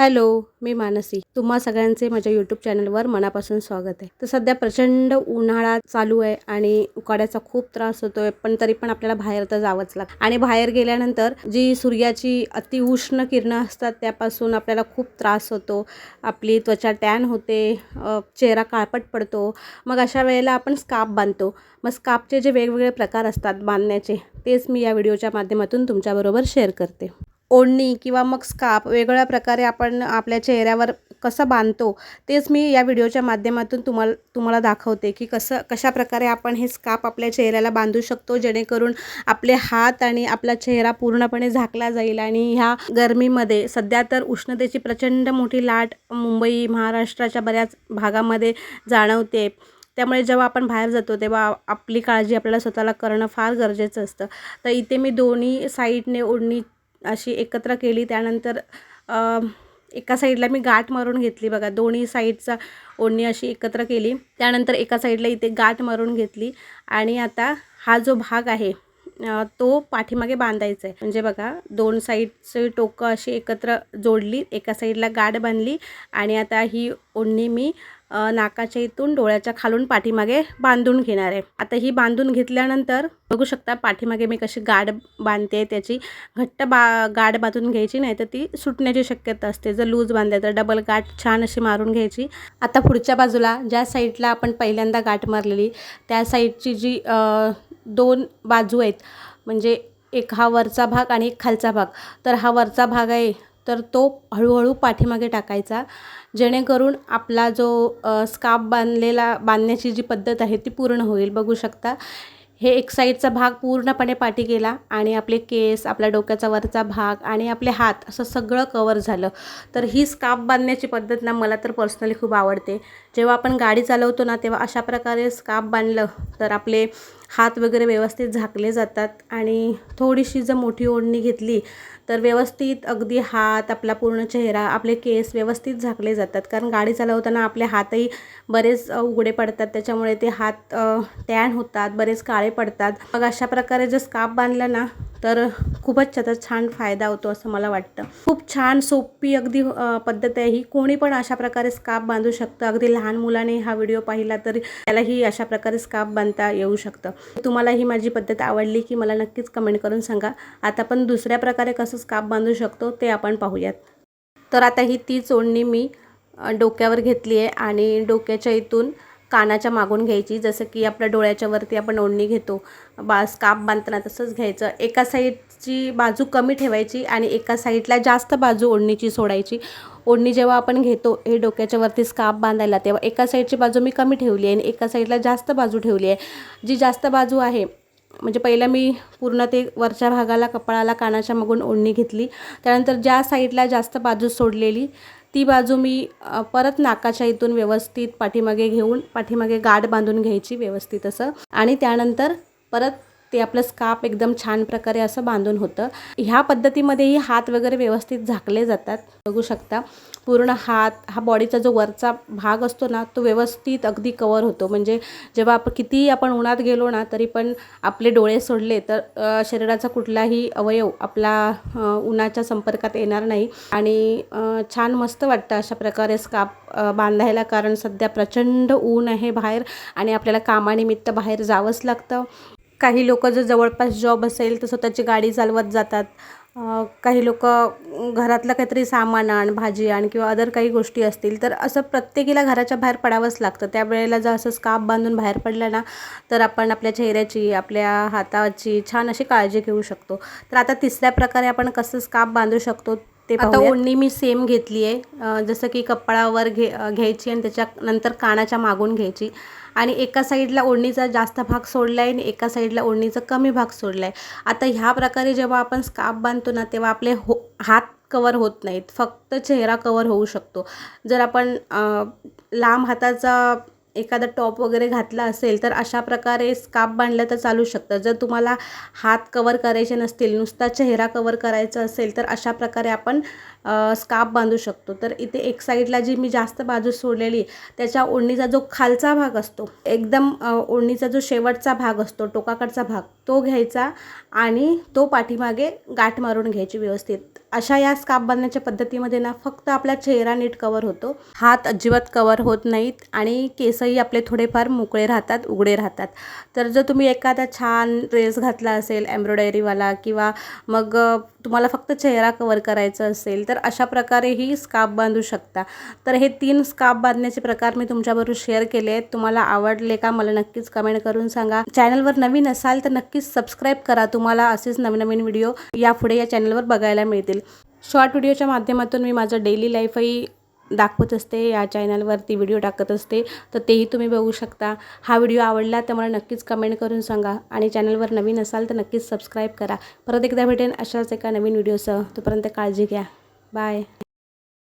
Hello मी मानसी. तुम्हा सगळ्यांचे माझ्या यूट्यूब चॅनलवर मनापासून स्वागत आहे. तर सध्या प्रचंड उन्हाळा चालू आहे आणि उकाड्याचा खूप त्रास होतोय पण तरी पण आपल्याला बाहेर तर जावंच लागतं. आणि बाहेर गेल्यानंतर जी सूर्याची अतिउष्ण किरणं असतात त्यापासून आपल्याला खूप त्रास होतो. आपली त्वचा टॅन होते चेहरा काळपट पडतो. मग अशा वेळेला आपण स्काप बांधतो. मग स्कार्फचे जे वेगवेगळे प्रकार असतात बांधण्याचे तेच मी या व्हिडिओच्या माध्यमातून तुमच्याबरोबर शेअर करते. ओढणी किंवा मग स्काप वेगवेगळ्या प्रकारे आपण आपल्या चेहऱ्यावर कसं बांधतो तेच मी या व्हिडिओच्या माध्यमातून तुम्हाला तुम्हाला दाखवते की कसं कशा प्रकारे आपण हे स्काप आपल्या चेहऱ्याला बांधू शकतो जेणेकरून आपले हात आणि आपला चेहरा पूर्णपणे झाकला जाईल आणि ह्या गरमीमध्ये सध्या तर उष्णतेची प्रचंड मोठी लाट मुंबई महाराष्ट्राच्या बऱ्याच भागामध्ये जाणवते. त्यामुळे जेव्हा आपण बाहेर जातो तेव्हा आपली काळजी आपल्याला स्वतःला करणं फार गरजेचं असतं. तर इथे मी दोन्ही साईडने ओढणी अशी एकत्र केली. त्यानंतर एका साईडला मी गाठ मारून घेतली बघा. दोन्ही साईडचा ओढणी अशी एकत्र केली. त्यानंतर एका साईडला इथे गाठ मारून घेतली. आणि आता हा जो भाग आहे तो पाठीमागे बांधायचा आहे. म्हणजे बघा दोन साईडचे टोकं अशी एकत्र जोडली. एका साईडला गाठ बांधली. आणि आता ही ओढणी मी नाकाच्या इथून डोळ्याच्या खालून पाठीमागे बांधून घेणार आहे. आता ही बांधून घेतल्यानंतर बघू शकता पाठीमागे मी कशी गाठ बांधते त्याची घट्ट बा गाठ बांधून घ्यायची नाही तर ती सुटण्याची शक्यता असते. जर लूज बांधले तर डबल गाठ छान अशी मारून घ्यायची. आता पुढच्या बाजूला ज्या साईडला आपण पहिल्यांदा गाठ मारलेली त्या साईडची जी दोन बाजू आहेत म्हणजे एक हा वरचा भाग आणि एक खालचा भाग. तर हा वरचा भाग आहे तर तो हळूहळू पाठीमागे टाकायचा. जेणेकरून आपला जो अ, स्कार्फ बांधलेला बांधण्याची जी पद्धत आहे ती पूर्ण होईल. बघू शकता. हे एक साईडचा भाग पूर्णपणे पाठी गेला आणि आपले केस आपल्या डोक्याचा वरचा भाग आणि आपले हात असं सगळं कवर झालं. तर ही स्कार्फ बांधण्याची पद्धत ना मला तर पर्सनली खूप आवडते. जेव्हा आपण गाडी चालवतो ना तेव्हा अशा प्रकारे स्कार्फ बांधलं तर आपले हात वगैरे व्यवस्थित झाकले जातात आणि थोडीशी जर मोठी ओढणी घेतली तर व्यवस्थित अगदी हात आपला पूर्ण चेहरा आपले केस व्यवस्थित झाकले जातात. कारण गाडी चालवताना आपले हातही बरेच उघडे पडतात. त्याच्यामुळे ते हात टॅन होतात बरेच काळे पडतात. मग अशा प्रकारे जर स्काप बांधला ना तर खूपच त्याचा छान फायदा होतो असं मला वाटतं. खूप छान सोपी अगदी पद्धत आहे ही. कोणी पण अशा प्रकारे स्कार्फ बांधू शकतं. अगदी लहान मुलाने हा व्हिडिओ पाहिला तर त्यालाही अशा प्रकारे स्कार्फ बांधता येऊ शकतं. तुम्हाला ही माझी पद्धत आवडली की मला नक्कीच कमेंट करून सांगा. आता आपण दुसऱ्या प्रकारे कसं स्कार्फ बांधू शकतो ते आपण पाहूयात. तर आता ही ती चोडणी मी डोक्यावर घेतली आहे आणि डोक्याच्या इथून कानाच्या मागून घ्यायची. जसं की आपल्या डोळ्याच्या वरती आपण ओढणी घेतो बा स्काप बांधताना तसंच घ्यायचं. एका साईडची बाजू कमी ठेवायची आणि एका साईडला जास्त बाजू ओढणीची सोडायची. ओढणी जेव्हा आपण घेतो हे डोक्याच्या वरती स्काप बांधायला तेव्हा एका साईडची बाजू मी कमी ठेवली आहे आणि एका साईडला जास्त बाजू ठेवली आहे. जी जास्त बाजू आहे म्हणजे पहिलं मी पूर्ण ते वरच्या भागाला कपाळाला कानाच्या मागून ओढणी घेतली. त्यानंतर ज्या साईडला जास्त बाजू सोडलेली ती बाजू मी परत नाकाच्या इथून व्यवस्थित पाठीमागे घेऊन पाठीमागे गाठ बांधून घ्यायची व्यवस्थित असं. आणि त्यानंतर परत ते आपलं स्काप एकदम छान प्रकारे असं बांधून होतं. ह्या पद्धतीमध्येही हात वगैरे व्यवस्थित झाकले जातात. बघू शकता पूर्ण हात हा बॉडीचा जो वरचा भाग असतो ना तो व्यवस्थित अगदी कवर होतो. म्हणजे जेव्हा आपण कितीही आपण उन्हात गेलो ना तरी पण आपले डोळे सोडले तर शरीराचा कुठलाही अवयव आपला उन्हाच्या संपर्कात येणार नाही. आणि छान मस्त वाटतं अशा प्रकारे स्काप बांधायला कारण सध्या प्रचंड ऊन आहे बाहेर आणि आपल्याला कामानिमित्त बाहेर जावंच लागतं. काही लोक जर जवळपास जॉब असेल तर स्वतःची गाडी चालवत जातात. काही लोक घरातलं काहीतरी सामान आण भाजी आण किंवा अदर काही गोष्टी असतील तर असं प्रत्येकीला घराच्या बाहेर पडावंच लागतं. त्यावेळेला जर असं स्कार्फ बांधून बाहेर पडलं ना तर आपण आपल्या चेहऱ्याची आपल्या हाताची छान अशी काळजी घेऊ शकतो. तर आता तिसऱ्या प्रकारे आपण कसं स्कार्फ बांधू शकतो? ते आता ओढणी मी सेम घेतली आहे. जसं की कपाळावर घे घ्यायची आणि त्याच्यानंतर कानाच्या मागून घ्यायची. आणि एका साईडला ओढणीचा जास्त भाग सोडला आहे आणि एका साईडला ओढणीचा कमी भाग सोडला आहे आता ह्या प्रकारे जेव्हा आपण स्कार्फ बांधतो ना तेव्हा आपले हो हात कवर होत नाहीत. फक्त चेहरा कवर होऊ शकतो. जर आपण लांब हाताचा एखादा टॉप वगैरे घातला असेल तर अशा प्रकारे स्कार्फ बांधलं तर चालू शकतं. जर तुम्हाला हात कवर करायचे नसतील नुसता चेहरा कवर करायचा असेल तर अशा प्रकारे आपण स्काप बांधू शकतो. तर इथे एक साईडला जी मी जास्त बाजू सोडलेली त्याच्या ओढणीचा जो खालचा भाग असतो एकदम ओढणीचा जो शेवटचा भाग असतो टोकाकडचा भाग तो घ्यायचा आणि तो पाठीमागे गाठ मारून घ्यायची व्यवस्थित. अशा या स्काप बांधण्याच्या पद्धतीमध्ये ना फक्त आपला चेहरा नीट कवर होतो. हात अजिबात कवर होत नाहीत आणि केसही आपले थोडेफार मोकळे राहतात उघडे राहतात. तर जर तुम्ही एखादा छान ड्रेस घातला असेल एम्ब्रॉयडरीवाला किंवा मग तुम्हाला फक्त चेहरा कवर करायचा असेल तर अशा प्रकारेही स्काप बांधू शकता. तर हे तीन स्काप बांधण्याचे प्रकार मी तुमच्याबरोबर शेअर केले आहेत. तुम्हाला आवडले का मला नक्कीच कमेंट करून सांगा. चॅनलवर नवीन असाल तर नक्कीच सबस्क्राईब करा तुम्हाला असेच नवीन नवीन व्हिडिओ यापुढे या चॅनलवर बघायला मिळतील. शॉर्ट व्हिडिओच्या माध्यमातून मी माझं डेली लाईफही दाखवत असते या चॅनलवरती व्हिडिओ टाकत असते तर तेही तुम्ही बघू शकता. हा व्हिडिओ आवडला तर मला नक्कीच कमेंट करून सांगा आणि चॅनलवर नवीन असाल तर नक्कीच सबस्क्राईब करा. परत एकदा भेटेन अशाच एका नवीन व्हिडिओसह. तोपर्यंत काळजी घ्या. बाय.